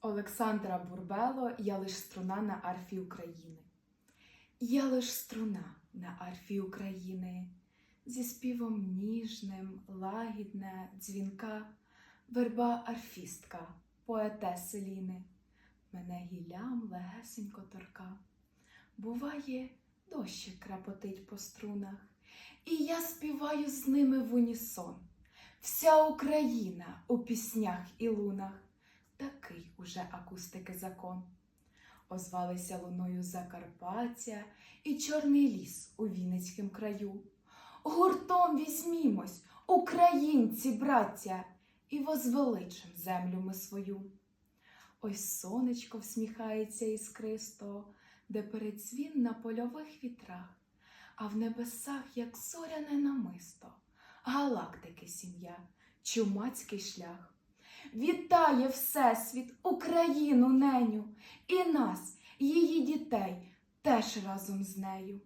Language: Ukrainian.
Олександра Бурбело Я лиш струна на арфі України. Я лиш струна на арфі України, зі співом ніжним, лагідне, дзвінка, верба арфістка, поетеси Ліни, мене гіллям легесенько торка. Буває, дощик крапотить по струнах, і я співаю з ними в унісон. Вся Україна у піснях і лунах такий уже акустики закон. Озвалися луною Закарпаття і Чорний ліс у Вінницькім краю. Гуртом візьмімось, українці, браття, і возвеличим землю ми свою. Ось сонечко всміхається іскристо, де передзвін на польових вітрах, а в небесах, як зоряне намисто, галактики сім'я, чумацький шлях. Вітає Всесвіт, Україну неню, і нас, її дітей, теж разом з нею.